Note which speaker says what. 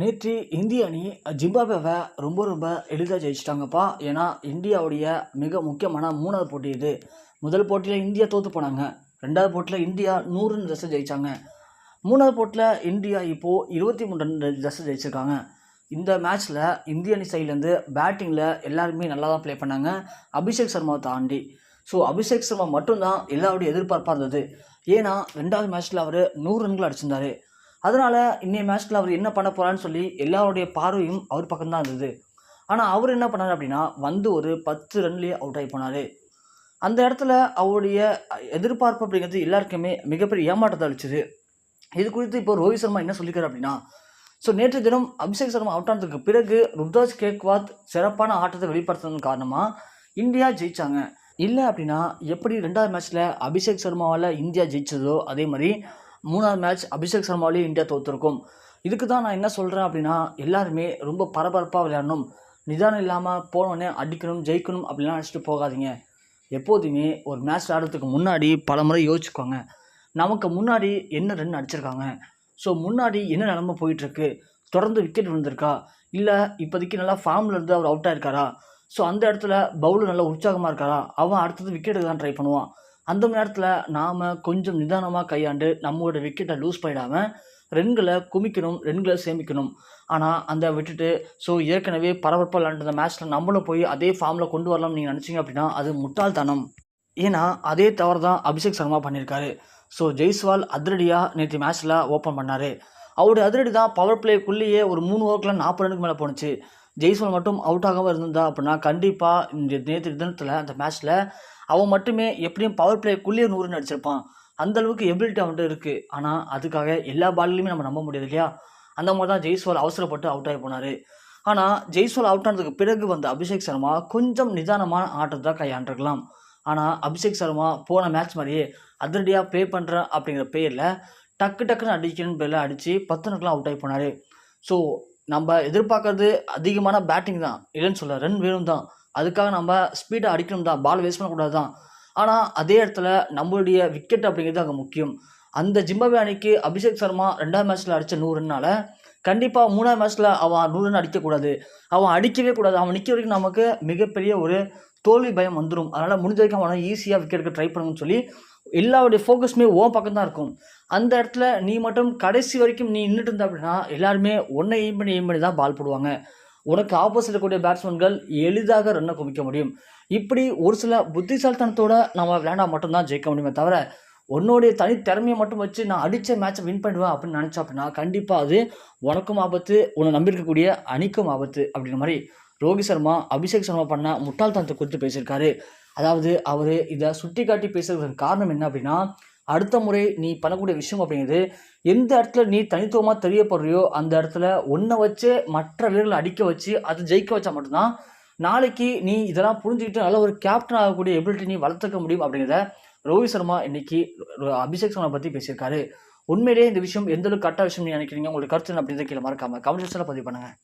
Speaker 1: நேற்று இந்திய அணி ஜிம்பாப்வேவை ரொம்ப ரொம்ப எளிதாக ஜெயிச்சிட்டாங்கப்பா. ஏன்னா இந்தியாவுடைய மிக முக்கியமான மூணாவது போட்டி இது. முதல் போட்டியில் இந்தியா தோற்று போனாங்க. ரெண்டாவது போட்டியில் இந்தியா நூறு ரன் ரசம் ஜெயித்தாங்க மூணாவது போட்டியில் இந்தியா இப்போது இருபத்தி மூணு ரன் ரசம் ஜெயிச்சிருக்காங்க. இந்த மேட்ச்சில் இந்திய அணி சைட்லேருந்து பேட்டிங்கில் எல்லாருமே நல்லா தான் ப்ளே பண்ணாங்க. அபிஷேக் சர்மாவை தாண்டி. ஸோ அபிஷேக் சர்மா மட்டும்தான் எல்லாருடைய எதிர்பார்ப்பாக இருந்தது. ஏன்னா ரெண்டாவது மேட்ச்சில் அவர் நூறு ரன்கள் அடிச்சிருந்தாரு. அதனால் இன்னைய மேட்ச்சில் அவர் என்ன பண்ண போகிறான்னு சொல்லி எல்லாருடைய பார்வையும் அவர் பக்கம்தான் இருந்தது. ஆனால் அவர் என்ன பண்ணார் அப்படின்னா வந்து ஒரு பத்து ரன்லேயே அவுட் ஆகி போனார். அந்த இடத்துல அவருடைய எதிர்பார்ப்பு அப்படிங்கிறது எல்லாருக்குமே மிகப்பெரிய ஏமாற்றத்தை அளிச்சுது. இது குறித்து இப்போ ரோஹித் சர்மா என்ன சொல்லிக்கிறார் அப்படின்னா ஸோ நேற்று தினம் அபிஷேக் சர்மா அவுட் ஆனதுக்கு பிறகு ருத்ராஜ் கேக்வாத் சிறப்பான ஆட்டத்தை வெளிப்படுத்துறதன் காரணமாக இந்தியா ஜெயித்தாங்க இல்லை அப்படின்னா எப்படி ரெண்டாவது மேட்ச்சில் அபிஷேக் சர்மாவால் இந்தியா ஜெயிச்சதோ அதே மாதிரி மூணாவது மேட்ச் அபிஷேக் சர்மாவிலேயே இந்தியா தோற்றுருக்கும் இதுக்கு தான் நான் என்ன சொல்கிறேன் அப்படின்னா எல்லாருமே ரொம்ப பரபரப்பாக விளையாடணும். நிதானம் இல்லாமல் போனோடனே அடிக்கணும் ஜெயிக்கணும் அப்படிலாம் நினச்சிட்டு போகாதீங்க. எப்போதுமே ஒரு மேட்ச் ஆடுறதுக்கு முன்னாடி பல முறை யோசிச்சுக்கோங்க. நமக்கு முன்னாடி என்ன ரன் அடிச்சிருக்காங்க? ஸோ முன்னாடி என்ன நிலமை போயிட்டுருக்கு? தொடர்ந்து விக்கெட் விழுந்திருக்கா? இல்லை இப்போதைக்கு நல்லா ஃபார்மில் இருந்து அவர் அவுட் ஆயிருக்காரா? ஸோ அந்த இடத்துல பவுலர் நல்லா உற்சாகமாக இருக்காரா? அவன் அடுத்தது விக்கெட்டுக்கு தான் ட்ரை பண்ணுவான். அந்த மணி நேரத்தில் நாம் கொஞ்சம் நிதானமாக கையாண்டு நம்மளோட விக்கெட்டை லூஸ் பண்ணிடாமல் ரன்களை குமிக்கணும் ரன்களை சேமிக்கணும். ஆனால் அந்த விட்டுட்டு ஸோ ஏற்கனவே பரபரப்பாக விளாண்டுருந்த மேட்ச்சில் நம்மளும் போய் அதே ஃபார்மில் கொண்டு வரலாம்னு நீங்கள் நினச்சிங்க அப்படின்னா அது முட்டாள்தனம். ஏன்னா அதே தவறு தான் அபிஷேக் சர்மா பண்ணியிருக்காரு. ஸோ ஜெய்ஸ்வால் அதிரடியாக நேற்று மேட்ச்சில் ஓப்பன் பண்ணார். அவருடைய அதிரடி தான் பவர் பிளேக்குள்ளேயே ஒரு மூணு ஓவருக்குலாம் நாற்பது ரனுக்கு மேலே போணுச்சு. ஜெய்ஸ்வால் மட்டும் அவுட் ஆகாமல் இருந்தா அப்படின்னா கண்டிப்பாக இந்த நேற்று தினத்தில் அந்த மேட்ச்சில் அவன் மட்டுமே எப்படியும் பவர் பிளேக்குள்ளேயே நூறு அடிச்சிருப்பான். அந்த அளவுக்கு எபிலிட்டி அவன்கிட்ட இருக்குது ஆனால் அதுக்காக எல்லா பால்லையுமே நம்ம நம்ப முடியாது இல்லையா? அந்த மாதிரி தான் ஜெய்ஸ்வால் அவசரப்பட்டு அவுட் ஆகி போனார். ஆனால் ஜெய்ஸ்வால் அவுட் ஆனதுக்கு பிறகு வந்த அபிஷேக் சர்மா கொஞ்சம் நிதானமான ஆட்டத்தை கையாண்டிருக்கலாம். ஆனால் அபிஷேக் சர்மா போன மேட்ச் மாதிரியே அதிரடியாக ப்ளே பண்ணுறேன் அப்படிங்கிற பேரில் டக்கு டக்குன்னு அடிக்கணும்னு பேரில் அடித்து பத்தனுக்கெலாம் அவுட் ஆகி போனார். ஸோ நம்ம எதிர்பார்க்கறது அதிகமான பேட்டிங் தான். இல்லைன்னு சொல்ல ரன் வேணும் தான். அதுக்காக நம்ம ஸ்பீடை அடிக்கணும் தான். பால் வேஸ்ட் பண்ணக்கூடாது தான். ஆனால் அதே இடத்துல நம்மளுடைய விக்கெட் அப்படிங்கிறது அங்கே முக்கியம். அந்த ஜிம்பாவே அணிக்கு அபிஷேக் சர்மா ரெண்டாவது மேட்ச்சில் அடித்த நூறு கண்டிப்பாக மூணாவது மேட்ச்சில் அவன் நூறு ரன் அடிக்கக்கூடாது. அவன் அடிக்கவே கூடாது. அவன் நிற்க வரைக்கும் நமக்கு மிகப்பெரிய ஒரு தோல்வி பயம் வந்துடும் அதனால் முடிஞ்ச வரைக்கும் அவனால் ஈஸியாக விக்கெட் எடுக்க ட்ரை பண்ணுங்கன்னு சொல்லி எல்லாருடைய ஃபோக்கஸுமே ஓ பக்கம் தான் இருக்கும். அந்த இடத்துல நீ மட்டும் கடைசி வரைக்கும் நீ நின்றுட்டு இருந்த அப்படின்னா எல்லாருமே ஒன்றை எய்ம் பண்ணி எய்ம் பண்ணி தான் பால் போடுவாங்க. உனக்கு ஆப்போசிட் இருக்கக்கூடிய பேட்ஸ்மேன்கள் எளிதாக ரன்னை குவிக்க முடியும். இப்படி ஒரு சில புத்திசாலித்தனத்தோட நம்ம விளையாண்டா மட்டும்தான் ஜெயிக்க முடியுமே தவிர உன்னுடைய தனி திறமையை மட்டும் வச்சு நான் அடித்த மேட்சை வின் பண்ணுவேன் அப்படின்னு நினச்சா அப்படின்னா கண்டிப்பாக அது உனக்கும் ஆபத்து உன்னை நம்பியிருக்கக்கூடிய அணிக்கும் ஆபத்து அப்படிங்கிற மாதிரி ரோஹித் சர்மா அபிஷேக் சர்மா பண்ண முட்டாள்தனத்தை குறித்து பேசியிருக்காரு. அதாவது அவர் இதை சுட்டி காட்டி பேசுறதுக்கு காரணம் என்ன அப்படின்னா அடுத்த முறை நீ பண்ணக்கூடிய விஷயம் அப்படிங்கிறது எந்த இடத்துல நீ தனித்துவமாக தெரியப்படுறியோ அந்த இடத்துல ஒன்றை வச்சு மற்ற வீரர்களை அடிக்க வச்சு அதை ஜெயிக்க வச்சா மட்டும்தான் நாளைக்கு நீ இதெல்லாம் புரிஞ்சுக்கிட்டு நல்ல ஒரு கேப்டன் ஆகக்கூடிய எபிலிட்டி நீ வளர்த்துக்க முடியும் அப்படிங்கிறத ரோஹித் சர்மா இன்னைக்கு அபிஷேக் சர்மா பற்றி பேசியிருக்காரு. உண்மையிலேயே இந்த விஷயம் எந்த அளவுக்கு கரெக்டாக விஷயம் நீ நினைக்கிறீங்க? உங்களுக்கு கருத்து என்ன அப்படின்றத கீழே மறக்காம கமெண்ட் செக்ஷனில் பதிவு பண்ணுங்கள்